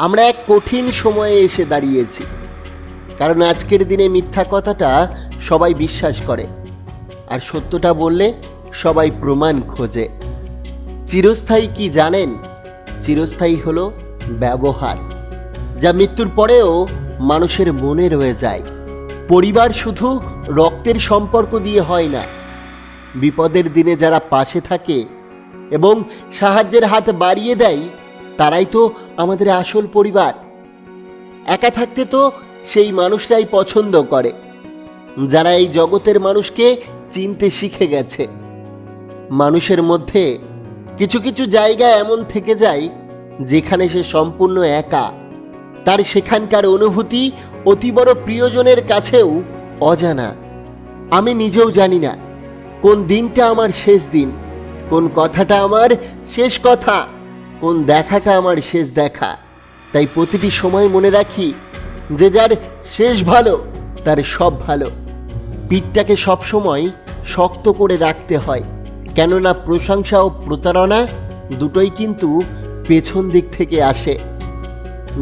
আমরা এক কঠিন সময়ে এসে দাঁড়িয়েছি। কারণ আজকের দিনে মিথ্যা কথাটা সবাই বিশ্বাস করে, আর সত্যটা বললে সবাই প্রমাণ খোঁজে। চিরস্থায়ী কি জানেন? চিরস্থায়ী হলো ব্যবহার, যা মৃত্যুর পরেও মানুষের মনে রয়ে যায়। পরিবার শুধু রক্তের সম্পর্ক দিয়ে হয় না, বিপদের দিনে যারা পাশে থাকে এবং সাহায্যের হাত বাড়িয়ে দেয় তারাই তো আমাদের আসল পরিবার। একা থাকতে তো সেই মানুষরাই পছন্দ করে। যারা এই জগতের মানুষকে চিনতে শিখে গেছে। মানুষের মধ্যে কিছু কিছু জায়গা এমন থেকে যায়, যেখানে সে সম্পূর্ণ একা। তার সেখানকার অনুভূতি অতি বড় প্রিয়জনের কাছেও অজানা। আমি নিজেও জানি না, কোন দিনটা আমার শেষ দিন, কোন কথাটা আমার শেষ কথা। কোন দেখাটা আমার শেষ দেখা। তাই প্রতিটি সময় মনে রাখি যে যার শেষ ভালো, তার সব ভালো। পিঠটাকে সবসময় শক্ত করে রাখতে হয়। কেননা প্রশংসা ও প্রতারণা দুটোই কিন্তু পেছন দিক থেকে আসে।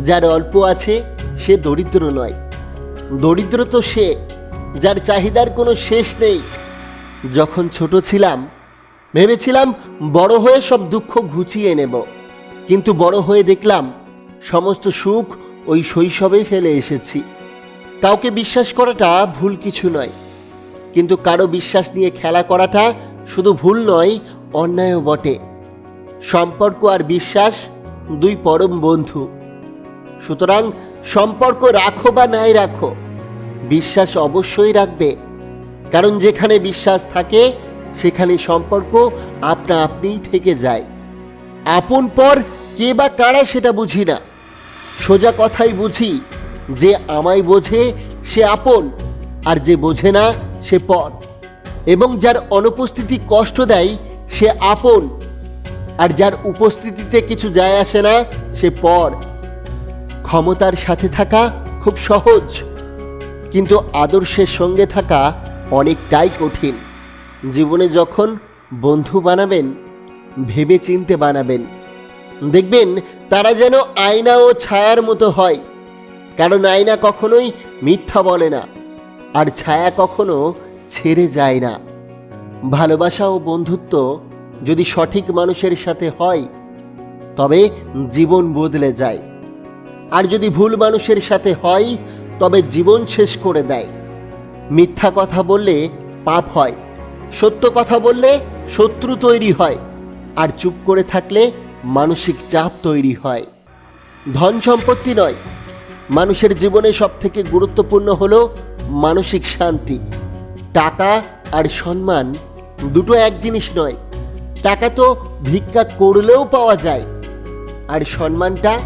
যার অল্প আছে, সে দরিদ্র নয়। দরিদ্র তো সে, যার চাহিদার কোনো শেষ নেই। যখন ছোট ছিলাম, ভেবেছিলাম বড় হয়ে সব দুঃখ ঘুচিয়ে নেব। কিন্তু বড় হয়ে দেখলাম, সমস্ত সুখ ওই শৈশবেই ফেলে এসেছি। কাউকে বিশ্বাস করাটা ভুল কিছু নয়, কিন্তু কারও বিশ্বাস নিয়ে খেলা করাটা শুধু ভুল নয়, অন্যায়ও বটে। সম্পর্ক আর বিশ্বাস দুই পরম বন্ধু। সুতরাং সম্পর্ক রাখো বা নাই রাখো, বিশ্বাস অবশ্যই রাখবে। কারণ যেখানে বিশ্বাস থাকে, সেখানে সম্পর্ক আপনা আপনিই থেকে যায়। আপন পর কে বা কারা সেটা বুঝি না। সোজা কথাই বুঝি, যে আমায় বোঝে সে আপন, আর যে বোঝে না সে পর। এবং যার অনুপস্থিতি কষ্ট দেয়, সে আপন, আর যার উপস্থিতিতে কিছু যায় আসে না, সে পর। ক্ষমতার সাথে থাকা খুব সহজ, কিন্তু আদর্শের সঙ্গে থাকা অনেকটাই কঠিন। জীবনে যখন বন্ধু বানাবেন ভেবে চিনতে বানাবেন। দেখবেন তারা যেন আয়না ও ছায়ার মতো হয়, কারণ আয়না কখনোই মিথ্যা বলে না, আর ছায়া কখনো ছেড়ে যায় না। ভালোবাসা ও বন্ধুত্ব যদি সঠিক মানুষের সাথে হয়, তবে জীবন বদলে যায়। আর যদি ভুল মানুষের সাথে হয়, তবে জীবন শেষ করে দেয়। মিথ্যা কথা বললে পাপ হয়, সত্য কথা বললে শত্রু তৈরি হয়। আর চুপ করে থাকলে মানসিক চাপ তৈরি হয়। ধন সম্পত্তি নয়, মানুষের জীবনে সবথেকে গুরুত্বপূর্ণ হলো মানসিক শান্তি। টাকা আর সম্মান দুটো এক জিনিস নয়, টাকা তো ভিক্ষা করলেও পাওয়া যায়। আর সম্মানটা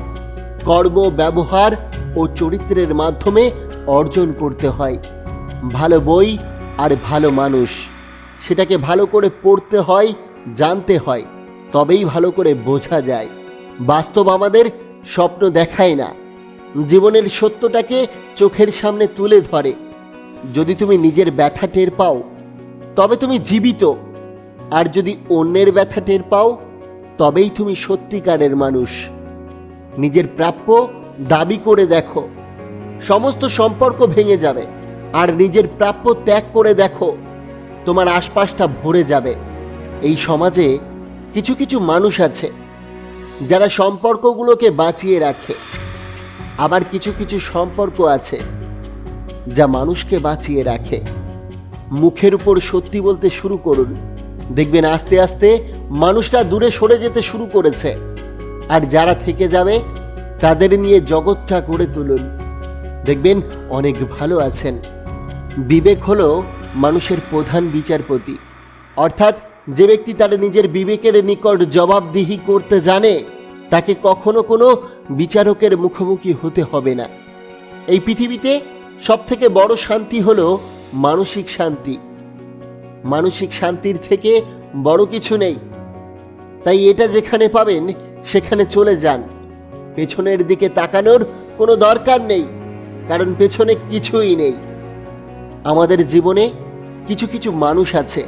কর্ম, ব্যবহার ও চরিত্রের মাধ্যমে অর্জন করতে হয়। ভালো বই আর ভালো মানুষ, সেটাকে ভালো করে পড়তে হয়, জানতে হয়। তবেই ভালো করে বোঝা যায়। বাস্তব আমাদের স্বপ্ন দেখায় না। জীবনের সত্যটাকে চোখের সামনে তুলে ধরে। যদি তুমি নিজের ব্যথা টের পাও, তবে তুমি জীবিত। আর যদি অন্যের ব্যথা টের পাও, তবেই তুমি সত্যিকারের মানুষ। নিজের প্রাপ্য দাবি করে দেখো। সমস্ত সম্পর্ক ভেঙে যাবে। আর নিজের প্রাপ্য ত্যাগ করে দেখো। তোমার আশপাশটা ভরে যাবে। এই সমাজে কিছু কিছু মানুষ আছে যারা সম্পর্কগুলোকে বাঁচিয়ে রাখে। আবার কিছু কিছু সম্পর্ক আছে যা মানুষকে বাঁচিয়ে রাখে। মুখের উপর সত্যি বলতে শুরু করুন। দেখবেন আস্তে আস্তে মানুষটা দূরে সরে যেতে শুরু করেছে। আর যারা থেকে যাবে, তাদের নিয়ে জগৎটা গড়ে তুলুন। দেখবেন অনেক ভালো আছেন। বিবেক হলো মানুষের প্রধান বিচারপতি। অর্থাৎ যে ব্যক্তি তার নিজের বিবেকের নিকট জবাবদিহি করতে জানে, তাকে কখনো কোনো বিচারকের মুখোমুখি হতে হবে না। এই পৃথিবীতে সবথেকে বড় শান্তি হল মানসিক শান্তি। মানসিক শান্তির থেকে বড় কিছু নেই। তাই এটা যেখানে পাবেন, সেখানে চলে যান। পেছনের দিকে তাকানোর কোনো দরকার নেই, কারণ পেছনে কিছুই নেই। আমাদের জীবনে কিছু কিছু মানুষ আছে।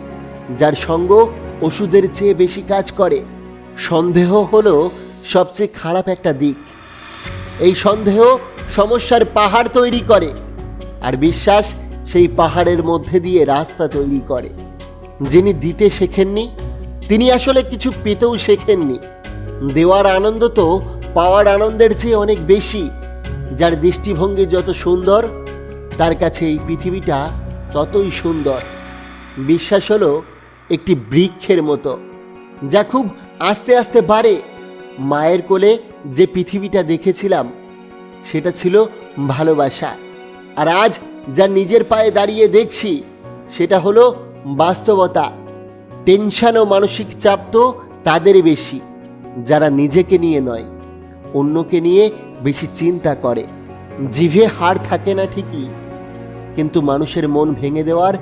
যার সঙ্গ ওষুধের চেয়ে বেশি কাজ করে। সন্দেহ হলো সবচেয়ে খারাপ একটা দিক। এই সন্দেহ সমস্যার পাহাড় তৈরি করে আর বিশ্বাস সেই পাহাড়ের মধ্যে দিয়ে রাস্তা তৈরি করে। যিনি দিতে শেখেননি, তিনি আসলে কিছু পেতেও শেখেননি। দেওয়ার আনন্দ তো পাওয়ার আনন্দের চেয়ে অনেক বেশি। যার দৃষ্টিভঙ্গি যত সুন্দর, তার কাছে এই পৃথিবীটা ততই সুন্দর। বিশ্বাস হলো একটি বৃক্ষের মতো, যা খুব আস্তে আস্তে বাড়ে। মায়ের কোলে যে পৃথিবীটা দেখেছিলাম, সেটা ছিল ভালোবাসা। আর আজ যা নিজের পায়ে দাঁড়িয়ে দেখছি, সেটা হলো বাস্তবতা। টেনশন ও মানসিক চাপ তো তাদের বেশি, যারা নিজেকে নিয়ে নয়, অন্যকে নিয়ে বেশি চিন্তা করে। জিভে হার থাকে না ঠিকই, কিন্তু মানুষের মন ভেঙে দেওয়ার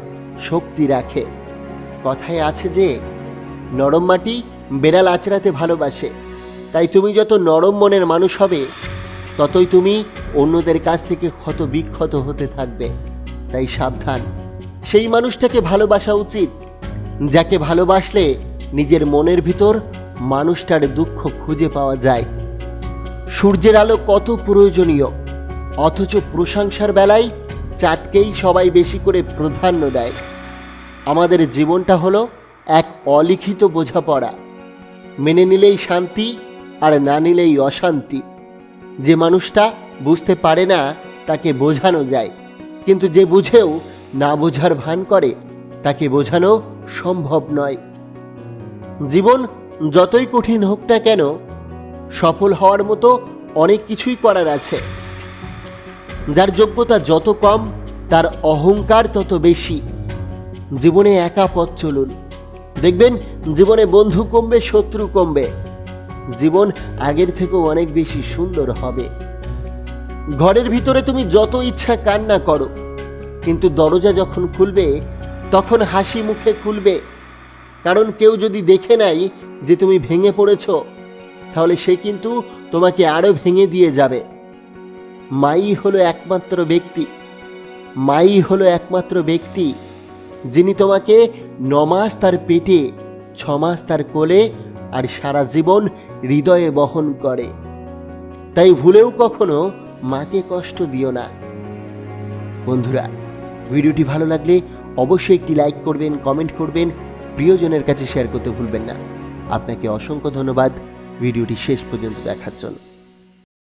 শক্তি রাখে। কথায় আছে যে, নরম মাটি বেড়াল আচড়াতে ভালোবাসে। তাই তুমি যত নরম মনের মানুষ হবে, ততই তুমি অন্যদের কাছ থেকে ক্ষত বিক্ষত হতে থাকবে। তাই সাবধান। সেই মানুষটাকে ভালোবাসা উচিত। যাকে ভালোবাসলে নিজের মনের ভিতর মানুষটার দুঃখ খুঁজে পাওয়া যায়। সূর্যের আলো কত প্রয়োজনীয়, অথচ প্রশংসার বেলায় চাঁদকেই সবাই বেশি করে প্রাধান্য দেয়। আমাদের জীবনটা হলো এক অলিখিত বোঝাপড়া। মেনে নিলেই শান্তি আর না নিলেই অশান্তি। যে মানুষটা বুঝতে পারে না, তাকে বোঝানো যায়। কিন্তু যে বুঝেও না বোঝার ভান করে, তাকে বোঝানো সম্ভব নয়। জীবন যতই কঠিন হোক না কেন, সফল হওয়ার মতো অনেক কিছুই করার আছে। যার যোগ্যতা যত কম, তার অহংকার তত বেশি। জীবনে একা পথ চলুন। দেখবেন জীবনে বন্ধু কমবে, শত্রু কমবে। জীবন আগের থেকেও অনেক বেশি সুন্দর হবে। ঘরের ভিতরে তুমি যত ইচ্ছা কান্না করো, কিন্তু দরজা যখন খুলবে, তখন হাসি মুখে খুলবে। কারণ কেউ যদি দেখে নাই যে তুমি ভেঙে পড়েছ, তাহলে সে কিন্তু তোমাকে আরও ভেঙে দিয়ে যাবে। মাই হলো একমাত্র ব্যক্তি। মাই হলো একমাত্র ব্যক্তি। যিনি তোমাকে নমাস তার পেটে, ছমাস তার কোলে আর সারা জীবন হৃদয়ে বহন করে। তাই ভুলেও কখনো মাকে কষ্ট দিও না। বন্ধুরা, ভিডিওটি ভালো লাগলে অবশ্যই একটি লাইক করবেন, কমেন্ট করবেন, প্রিয়জনের কাছে শেয়ার করতে ভুলবেন না। আপনাকে অসংখ্য ধন্যবাদ। ভিডিওটি শেষ পর্যন্ত দেখার জন্য।